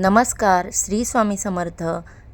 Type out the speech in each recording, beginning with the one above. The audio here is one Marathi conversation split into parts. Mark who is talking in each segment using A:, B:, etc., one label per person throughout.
A: नमस्कार श्री स्वामी समर्थ.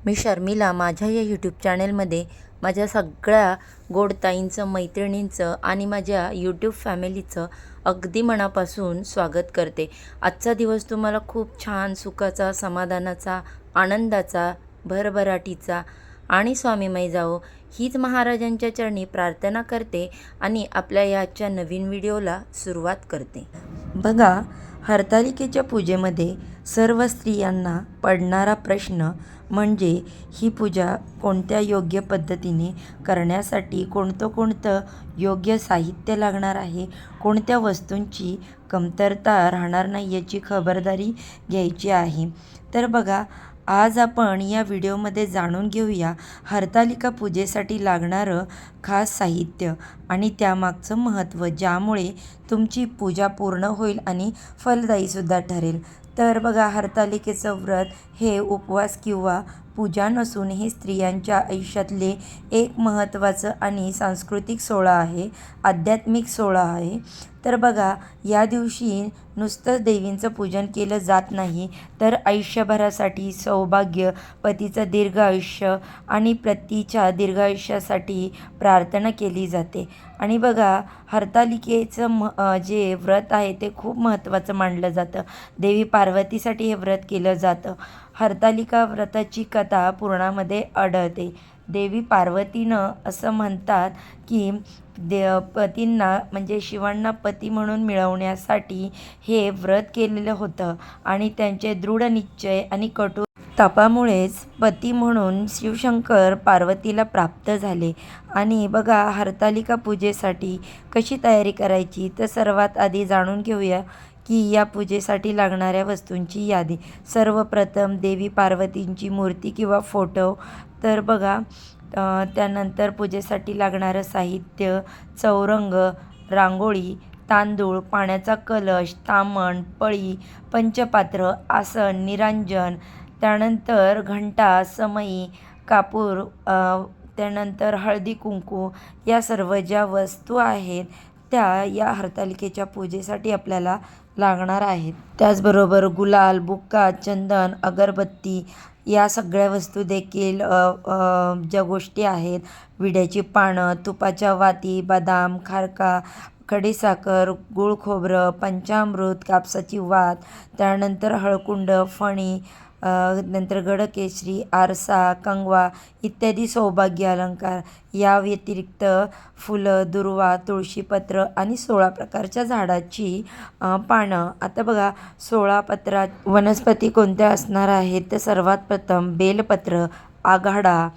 A: मी शर्मिला माझ्या या यूट्यूब चॅनेलमध्ये माझ्या सगळ्या गोडताईंचं मैत्रिणींचं आणि माझ्या यूट्यूब फॅमिलीचं अगदी मनापासून स्वागत करते. आजचा दिवस तुम्हाला खूप छान सुखाचा समाधानाचा आनंदाचा भरभराटीचा आणि स्वामीमय जावो. हीच महाराजांच्या चरणी प्रार्थना करते आणि आपल्या याच्या नवीन व्हिडिओला सुरुवात करते. बघा हरतालिकेच्या पूजेमध्ये सर्व स्त्रियांना पडणारा प्रश्न म्हणजे ही पूजा कोणत्या योग्य पद्धतीने करण्यासाठी कोणतं कोणतं योग्य साहित्य लागणार आहे? कोणत्या वस्तूंची कमतरता राहणार नाही याची खबरदारी घ्यायची आहे? तर बघा आज आपण या व्हिडिओमध्ये जाणून घेऊया हरतालिका पूजेसाठी लागणारं खास साहित्य आणि त्यामागचं महत्त्व ज्यामुळे तुमची पूजा पूर्ण होईल आणि फलदायीसुद्धा ठरेल. तर बघा हरतालिकेचं व्रत हे उपवास किंवा पूजा नसून हे स्त्रियांच्या आयुष्यातले एक महत्त्वाचं आणि सांस्कृतिक सोहळा आहे आध्यात्मिक सोहळा आहे. तर बघा या दिवशी नुसतं देवींचं पूजन केलं जात नाही तर आयुष्यभरासाठी सौभाग्य पतीचं दीर्घ आयुष्य आणि पतीच्या दीर्घ आयुष्यासाठी प्रार्थना केली जाते. आणि बघा हरतालिकेचं म जे व्रत आहे ते खूप महत्त्वाचं मानलं जातं. देवी पार्वतीसाठी हे व्रत केलं जातं. हरतालिका व्रताची कथा पुराणामध्ये आढळते. देवी पार्वतीनं असं म्हणतात की दे पतींना म्हणजे शिवांना पती म्हणून मिळवण्यासाठी हे व्रत केलेलं होतं आणि त्यांचे दृढ निश्चय आणि कठोर तपामुळेच पती म्हणून शिवशंकर पार्वतीला प्राप्त झाले. आणि बघा हरतालिका पूजेसाठी कशी तयारी करायची तर सर्वात आधी जाणून घेऊया. की या पूजेसाठी लागणाऱ्या वस्तूंची यादी. सर्वप्रथम देवी पार्वतींची मूर्ती किंवा फोटो. तर बघा त्यानंतर पूजेसाठी लागणारं साहित्य चौरंग रांगोळी तांदूळ पाण्याचा कलश तामण पळी पंचपात्र आसन निरांजन त्यानंतर घंटा समई कापूर त्यानंतर हळदी कुंकू. या सर्व ज्या वस्तू आहेत त्या या हरतालिकेच्या पूजेसाठी आपल्याला लागणार आहेत. त्याचबरोबर गुलाल बुक्का चंदन अगरबत्ती या सगळ्या वस्तू देखील ज्या गोष्टी आहेत विड्याची पानं तुपाच्या वाती बदाम खारका खडीसाखर गूळ खोबरं पंचामृत कापसाची वात त्यानंतर हळकुंड फणी नंतर गडकेशरी आरसा कंगवा इत्यादी सौभाग्य अलंकार. या व्यतिरिक्त फुलं दुर्वा तुळशीपत्र आणि सोळा प्रकारच्या झाडाची पानं. आता बघा सोळा पत्रात वनस्पती कोणत्या असणार आहेत? तर सर्वात प्रथम बेलपत्र आघाडा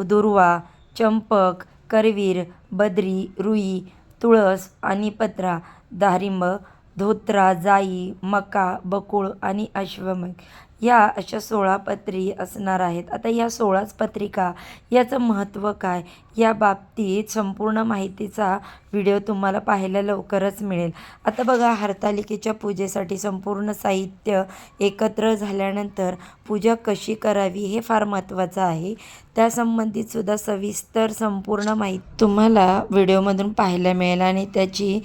A: दुर्वा चंपक करवीर बद्री रुई तुळस आणि पत्रा दारिंब धोत्रा जाई मका बकुळ आणि अश्वमेघ या अशा सोळा पत्री असणार आहेत. आता या सोळाच पत्रिका याचं महत्त्व काय? या बाबतीत संपूर्ण माहितीचा व्हिडिओ तुम्हाला पाहायला लवकरच मिळेल. आता बघा हरतालिकेच्या पूजेसाठी संपूर्ण साहित्य एकत्र झाल्यानंतर पूजा कशी करावी हे फार महत्त्वाचं आहे. त्यासंबंधितसुद्धा सविस्तर संपूर्ण माहिती तुम्हाला व्हिडिओमधून पाहायला मिळेल आणि त्याची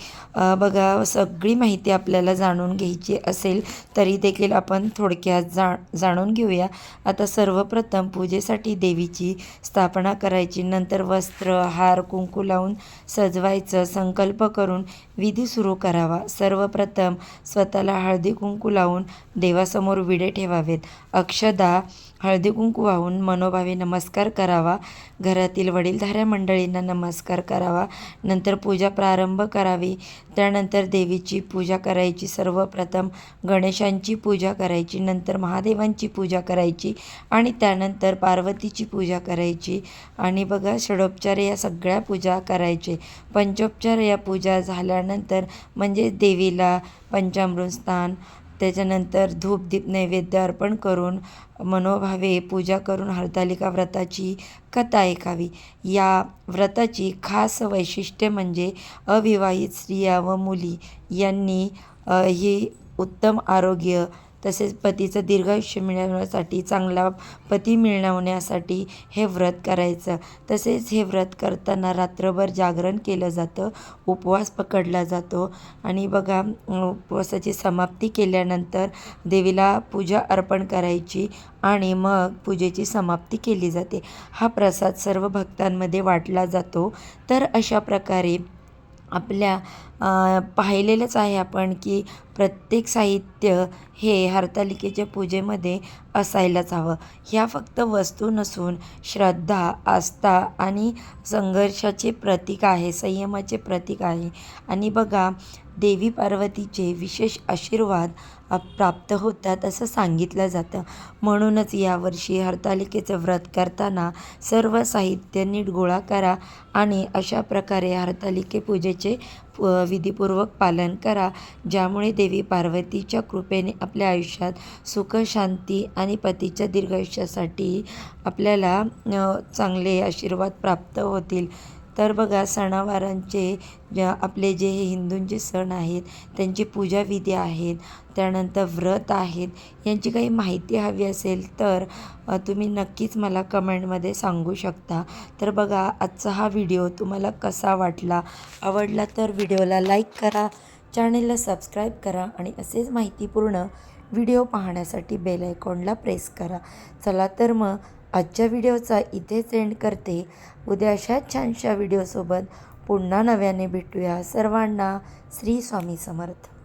A: बघा सगळी माहिती आपल्याला जाणून घ्यायची असेल तरी देखील आपण थोडक्यात जा जाणून घेऊया. आता सर्वप्रथम पूजेसाठी देवीची स्थापना करायची. नंतर वस्त्र हार कुंकू लावून सजवायचं. संकल्प करून विधी सुरू करावा. सर्वप्रथम स्वतःला हळदी कुंकू लावून देवासमोर विडे ठेवावेत. अक्षदा हळदी कुंकू वाहून मनोभावे नमस्कार करावा. घरातील वडीलधाऱ्या मंडळींना नमस्कार करावा. नंतर पूजा प्रारंभ करावी. त्यानंतर देवीची पूजा करायची. सर्वप्रथम गणेशांची पूजा करायची. नंतर महादेवांची पूजा करायची. आणि त्यानंतर पार्वतीची पूजा करायची. आणि बघा षडोपचार या सगळ्या पूजा करायचे. पंचोपचार या पूजा झाल्यानंतर म्हणजे देवीला पंचामृत स्नान त्याच्यानंतर धूप दीप नैवेद्य अर्पण करून मनोभावे पूजा करून हरतालिका व्रताची कथा ऐकावी. या व्रताची खास वैशिष्ट्य म्हणजे अविवाहित स्त्रिया व मुली यांनी ही उत्तम आरोग्य तसेच पतीचं दीर्घायुष्य मिळवण्यासाठी चांगला पती मिळवण्यासाठी हे व्रत करायचं. तसेच हे व्रत करताना रात्रभर जागरण केलं जातं उपवास पकडला जातो. आणि बघा उपवासाची समाप्ती केल्यानंतर देवीला पूजा अर्पण करायची आणि मग पूजेची समाप्ती केली जाते. हा प्रसाद सर्व भक्तांमध्ये वाटला जातो. तर अशा प्रकारे आपल्या पाहिलेलंच आहे आपण की प्रत्येक साहित्य हे हरतालिकेच्या पूजेमध्ये असायलाच हवं. ह्या फक्त वस्तू नसून श्रद्धा आस्था आणि संघर्षाचे प्रतीक आहे संयमाचे प्रतीक आहे. आणि बघा देवी पार्वतीचे विशेष आशीर्वाद प्राप्त होतात असं सांगितलं जातं. म्हणूनच यावर्षी हरतालिकेचं व्रत करताना सर्व साहित्य नीट गोळा करा आणि अशा प्रकारे हरतालिके पूजेचे विधीपूर्वक पालन करा ज्यामुळे देवी पार्वतीच्या कृपेने आपल्या आयुष्यात सुख शांती आणि पतीच्या दीर्घायुष्यासाठी आपल्याला चांगले आशीर्वाद प्राप्त होतील. तर बघा सणावारांचे ज्या आपले जे हे हिंदूंचे सण आहेत त्यांची पूजाविधी आहेत त्यानंतर व्रत आहेत यांची काही माहिती हवी असेल तर तुम्ही नक्कीच मला कमेंटमध्ये सांगू शकता. तर बघा आजचा हा व्हिडिओ तुम्हाला कसा वाटला? आवडला तर व्हिडिओला लाईक करा चॅनेलला सबस्क्राईब करा आणि असेच माहितीपूर्ण व्हिडिओ पाहण्यासाठी बेल आयकॉनला प्रेस करा. चला तर मग आजच्या व्हिडिओचा इथेच एंड करते. उद्या अशाच छानशा व्हिडिओसोबत पुन्हा नव्याने भेटूया. सर्वांना श्री स्वामी समर्थ.